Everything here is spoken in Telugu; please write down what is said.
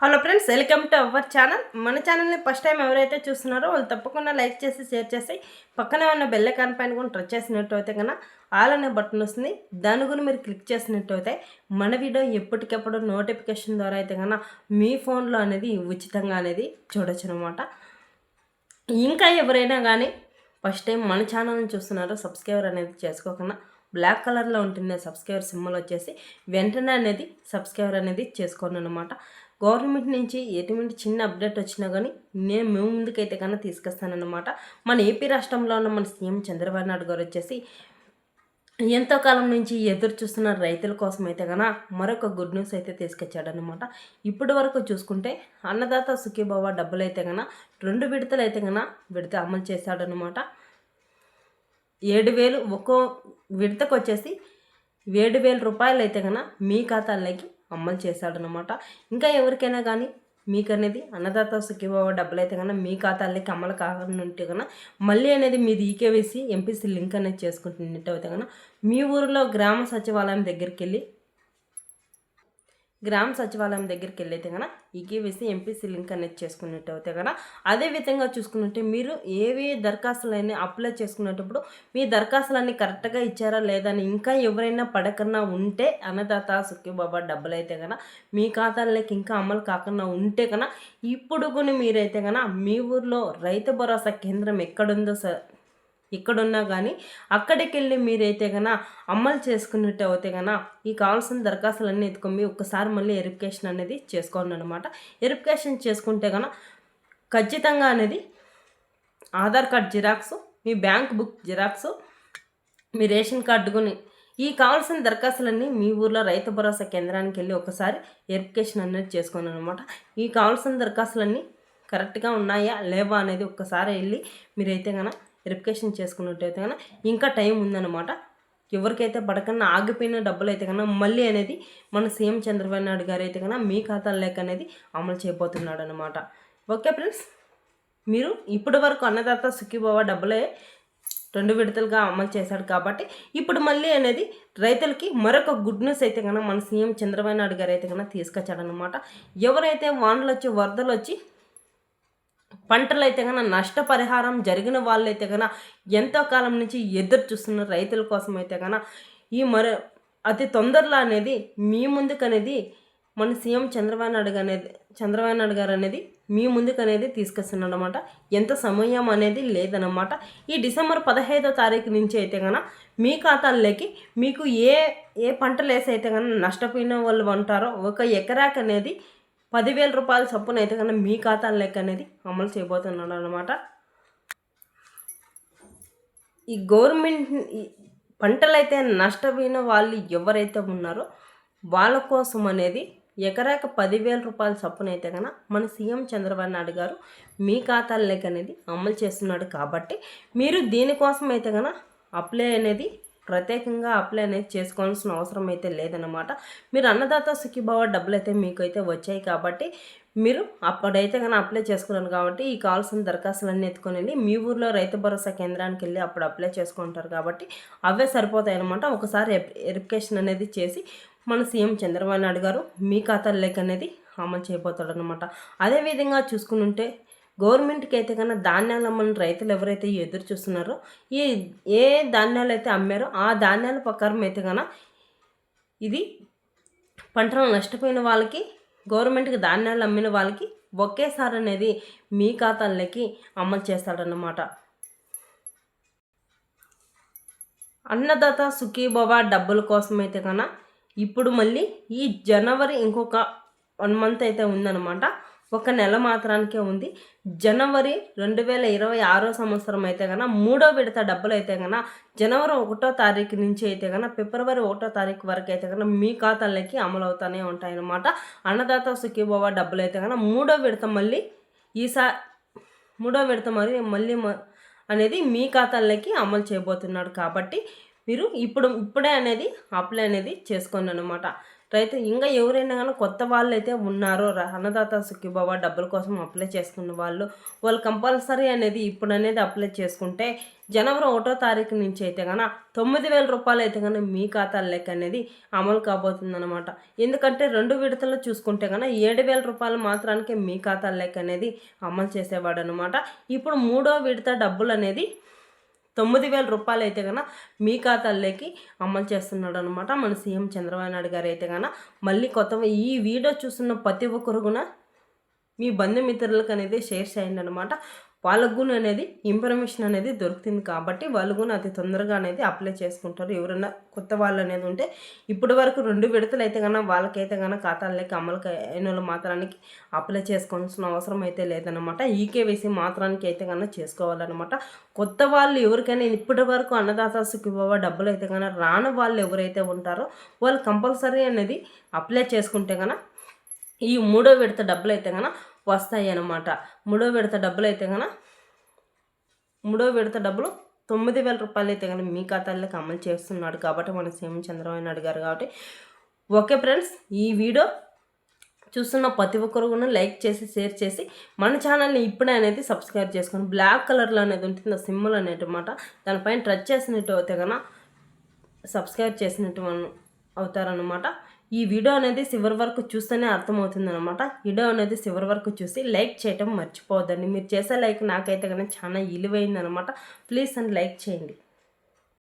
Hello friends welcome to our channel. మన ఛానల్ని ఫస్ట్ టైం ఎవరైతే చూస్తున్నారో వాళ్ళు తప్పకుండా లైక్ చేసి షేర్ చేసి పక్కనే ఉన్న బెల్ ఐకాన్ పైన కూడా టచ్ చేసినట్టు అయితే కన్నా ఆల్ అనే బటన్ వస్తుంది. దాని గురించి మీరు క్లిక్ చేసినట్టు అయితే మన వీడియో ఎప్పటికప్పుడు నోటిఫికేషన్ ద్వారా అయితే కన్నా మీ ఫోన్లో అనేది ఉచితంగా అనేది చూడొచ్చు అనమాట ఇంకా ఎవరైనా కానీ ఫస్ట్ టైం మన ఛానల్ని చూస్తున్నారో సబ్స్క్రైబర్ అనేది చేసుకోకుండా బ్లాక్ కలర్లో ఉంటుంది సబ్స్క్రైబర్ సింబల్ వచ్చేసి వెంటనే అనేది సబ్స్క్రైబర్ అనేది చేసుకోండి అనమాట గవర్నమెంట్ నుంచి ఎటువంటి చిన్న అప్డేట్ వచ్చినా కానీ నేను మేము ముందుకైతే కన్నా తీసుకొస్తానన్నమాట. మన ఏపీ రాష్ట్రంలో ఉన్న మన సీఎం చంద్రబాబు నాయుడు గారు వచ్చేసి ఎంతో కాలం నుంచి ఎదురు చూస్తున్న రైతుల కోసం అయితే కన మరొక గుడ్ న్యూస్ అయితే తీసుకొచ్చాడనమాట ఇప్పటి వరకు చూసుకుంటే అన్నదాత సుఖీబావ డబ్బులు అయితే కన రెండు విడతలు అయితే కన విడత అమలు చేశాడనమాట ఏడు వేలు ఒక్కో విడతకు వచ్చేసి ఏడు వేల రూపాయలు అయితే కన మీ ఖాతాలోకి అమలు చేశాడనమాట ఇంకా ఎవరికైనా కానీ మీకు అనేది అన్నదాత సుఖీబాబా డబ్బులు అయితే కన్నా మీ ఖాతాలకి అమలు కానుంటే కన్నా మళ్ళీ అనేది మీది ఈకేవేసి ఎంపీసీ లింక్ అనేది చేసుకుంటున్నట్టు అయితే కన్నా మీ ఊరిలో గ్రామ సచివాలయం దగ్గరికి వెళ్ళి గ్రామ సచివాలయం దగ్గరికి వెళ్ళైతే కనుక ఈకేవీసీ ఎంపీసీ లింక్ అనేది చేసుకున్నట్టు అయితే కనుక అదే విధంగా చూసుకున్నట్టే మీరు ఏవే దరఖాస్తులన్నీ అప్లై చేసుకునేటప్పుడు మీ దరఖాస్తులన్నీ కరెక్ట్గా ఇచ్చారా లేదా అని ఇంకా ఎవరైనా పడకన్నా ఉంటే అన్నదాత సుఖీబాబా డబ్బులు అయితే కనుక మీ ఖాతాలకి ఇంకా అమలు కాకుండా ఉంటే కనుక ఇప్పుడు కొన్ని మీరైతే కనుక మీ ఊర్లో రైతు భరోసా కేంద్రం ఎక్కడుందో ఎక్కడున్నా కానీ అక్కడికి వెళ్ళి మీరైతే కన అమలు చేసుకున్నట్టు అయితే కన్నా ఈ కావాల్సిన దరఖాస్తులన్నీ ఎత్తుకొని ఒక్కసారి మళ్ళీ ఎరిఫికేషన్ అనేది చేసుకోండి అనమాట ఎరిఫికేషన్ చేసుకుంటే కన్నా ఖచ్చితంగా అనేది ఆధార్ కార్డ్ జిరాక్స్ మీ బ్యాంక్ బుక్ జిరాక్స్ మీ రేషన్ కార్డుకుని ఈ కావాల్సిన దరఖాస్తులన్నీ మీ ఊర్లో రైతు భరోసా కేంద్రానికి వెళ్ళి ఒకసారి వెరిఫికేషన్ అనేది చేసుకోండి అనమాట ఈ కావాల్సిన దరఖాస్తులన్నీ కరెక్ట్గా ఉన్నాయా లేవా అనేది ఒక్కసారి వెళ్ళి మీరైతే కనుక వెరిఫికేషన్ చేసుకున్నట్టయితే కన్నా ఇంకా టైం ఉందన్నమాట. ఎవరికైతే పడకన్నా ఆగిపోయిన డబ్బులు అయితే కన్నా మళ్ళీ అనేది మన సీఎం చంద్రబాబు నాయుడు గారు అయితే కన్నా మీ ఖాతాల లెక్క అనేది అమలు చేయబోతున్నాడు అనమాట ఓకే ఫ్రెండ్స్? మీరు ఇప్పటి వరకు అన్నదాత సుఖీబాబా డబ్బులే రెండు విడతలుగా అమలు చేశాడు కాబట్టి ఇప్పుడు మళ్ళీ అనేది రైతులకి మరొక గుడ్ న్యూస్ అయితే కన్నా మన సీఎం చంద్రబాబు నాయుడు గారు అయితే కన్నా తీసుకొచ్చాడనమాట ఎవరైతే వానలు వచ్చి వరదలు వచ్చి పంటలు అయితే కన్నా నష్టపరిహారం జరిగిన వాళ్ళైతే కన్నా ఎంతో కాలం నుంచి ఎదురు చూస్తున్న రైతుల కోసం అయితే కన్నా ఈ మరో అతి తొందరలో అనేది మీ ముందుకు అనేది మన సీఎం చంద్రబాబు నాయుడు అనేది చంద్రబాబు నాయుడు గారు అనేది మీ ముందుకు అనేది తీసుకొస్తున్నాడనమాట ఎంత సమయం అనేది లేదనమాట ఈ డిసెంబర్ పదహైదో తారీఖు నుంచి అయితే కన్నా మీ ఖాతాల్లోకి మీకు ఏ ఏ పంటలు వేసి అయితే కన్నా నష్టపోయిన వాళ్ళు ఉంటారో ఒక ఎకరాకి అనేది పదివేల రూపాయల చొప్పున అయితే కన్నా మీ ఖాతా లెక్క అనేది అమలు చేయబోతున్నాడు అనమాట ఈ గవర్నమెంట్ పంటలైతే నష్టపోయిన వాళ్ళు ఎవరైతే ఉన్నారో వాళ్ళ కోసం అనేది ఎకరాక పదివేల రూపాయల చొప్పున అయితే కన్నా మన సీఎం చంద్రబాబు నాయుడు గారు మీ ఖాతాలకి అనేది అమలు చేస్తున్నాడు కాబట్టి మీరు దీనికోసం అయితే కన్నా అప్లై అనేది ప్రత్యేకంగా అప్లై అనేది చేసుకోవాల్సిన అవసరం అయితే లేదనమాట మీరు అన్నదాత సుఖీభావ డబ్బులు అయితే మీకు అయితే వచ్చాయి కాబట్టి మీరు అప్పుడైతే కానీ అప్లై చేసుకున్నాను కాబట్టి ఈ కావాల్సిన దరఖాస్తులన్నీ ఎత్తుకొని వెళ్ళి మీ ఊర్లో రైతు భరోసా కేంద్రానికి వెళ్ళి అప్పుడు అప్లై చేసుకుంటారు కాబట్టి అవే సరిపోతాయి అనమాట ఒకసారి వెరిఫికేషన్ అనేది చేసి మన సీఎం చంద్రబాబు నాయుడు గారు మీ ఖాతాల్లోకి అనేది అమలు చేయబోతాడు అనమాట అదేవిధంగా చూసుకుని గవర్నమెంట్కి అయితే కన్నా ధాన్యాలు అమ్మని రైతులు ఎవరైతే ఎదురు చూస్తున్నారో ఈ ఏ ధాన్యాలు అయితే అమ్మారో ఆ ధాన్యాల ప్రకారం అయితే కన్నా ఇది పంటలు నష్టపోయిన వాళ్ళకి గవర్నమెంట్కి ధాన్యాలు అమ్మిన వాళ్ళకి ఒకేసారి అనేది మీ ఖాతాల్లోకి అమలు చేస్తాడన్నమాట. అన్నదాత సుఖీబాబా డబ్బుల కోసం అయితే కన్నా ఇప్పుడు మళ్ళీ ఈ జనవరి ఇంకొక వన్ మంత్ అయితే ఉందన్నమాట. ఒక నెల మాత్రానికే ఉంది. జనవరి రెండు వేల ఇరవై ఆరో సంవత్సరం అయితే కన్నా మూడో విడత డబ్బులు అయితే కన్నా జనవరి ఒకటో తారీఖు నుంచి అయితే కన్నా ఫిబ్రవరి ఒకటో తారీఖు వరకు అయితే కన్నా మీ ఖాతాలకి అమలు అవుతూనే ఉంటాయన్నమాట. అన్నదాత సుఖీబాబా డబ్బులు అయితే కన్నా మూడో విడత మళ్ళీ ఈసా మూడో విడత మరి మళ్ళీ అనేది మీ ఖాతాలకి అమలు చేయబోతున్నాడు కాబట్టి మీరు ఇప్పుడు ఇప్పుడే అనేది అప్లై అనేది చేసుకోండి అనమాట రైతు ఇంకా ఎవరైనా కానీ కొత్త వాళ్ళు అయితే ఉన్నారో అన్నదాత సుఖీబాబా డబ్బుల కోసం అప్లై చేసుకున్న వాళ్ళు వాళ్ళు కంపల్సరీ అనేది ఇప్పుడు అనేది అప్లై చేసుకుంటే జనవరి ఒకటో తారీఖు నుంచి అయితే కన తొమ్మిది వేల రూపాయలు అయితే కనుక మీ ఖాతా లెక్క అనేది అమలు కాబోతుందన్నమాట. ఎందుకంటే రెండు విడతలు చూసుకుంటే కనుక ఏడు వేల రూపాయలు మాత్రానికి మీ ఖాతా లెక్క అనేది అమలు చేసేవాడు అనమాట ఇప్పుడు మూడో విడత డబ్బులు అనేది తొమ్మిది వేల రూపాయలు అయితే కన్నా మీ ఖాతాల్లోకి అమలు చేస్తున్నాడు అనమాట మన సీఎం చంద్రబాబు నాయుడు గారు అయితే కన్నా మళ్ళీ కొత్త ఈ వీడియో చూస్తున్న ప్రతి ఒక్కరు కూడా మీ బంధుమిత్రులకు అనేది షేర్ చేయండి అనమాట వాళ్ళకు కూడా అనేది ఇన్ఫర్మేషన్ అనేది దొరుకుతుంది కాబట్టి వాళ్ళు కూడా అతి తొందరగా అనేది అప్లై చేసుకుంటారు. ఎవరైనా కొత్త వాళ్ళు అనేది ఉంటే ఇప్పటి వరకు రెండు విడతలు అయితే కన్నా వాళ్ళకైతే కన్నా ఖాతాలకి అమలుకి అయిన వాళ్ళు మాత్రానికి అప్లై చేసుకోవాల్సిన అవసరం అయితే లేదనమాట ఈకేవైసీ మాత్రానికి అయితే కన్నా చేసుకోవాలన్నమాట. కొత్త వాళ్ళు ఎవరికైనా ఇప్పటి వరకు అన్నదాత సుఖీబాబా డబ్బులు అయితే కన్నా రాని వాళ్ళు ఎవరైతే ఉంటారో వాళ్ళు కంపల్సరీ అనేది అప్లై చేసుకుంటే కన్నా ఈ మూడో విడత డబ్బులు అయితే కన్నా వస్తాయి అన్నమాట మూడో విడత డబ్బులు అయితే కనుక మూడో విడత డబ్బులు తొమ్మిది వేల రూపాయలు అయితే కనుక మీ ఖాతాల్లోకి అమలు చేస్తున్నాడు కాబట్టి మన సీఎం చంద్రబాబు నాయుడు గారు కాబట్టి. ఓకే ఫ్రెండ్స్ ఈ వీడియో చూస్తున్న ప్రతి ఒక్కరు కూడా లైక్ చేసి షేర్ చేసి మన ఛానల్ని ఇప్పుడే అనేది సబ్స్క్రైబ్ చేసుకొని బ్లాక్ కలర్లో అనేది ఉంటుంది ఆ సిమ్ములు అనేది దానిపైన టచ్ చేసినట్టు అయితే కనుక సబ్స్క్రైబ్ చేసినట్టు మనం అవుతారనమాట ఈ వీడియో అనేది చివరి వరకు చూస్తేనే అర్థమవుతుంది అనమాట వీడియో అనేది చివరి వరకు చూసి లైక్ చేయటం మర్చిపోవద్దండి. మీరు చేసే లైక్ నాకైతే కానీ చాలా విలువైంది అనమాట ప్లీజ్ అని లైక్ చేయండి.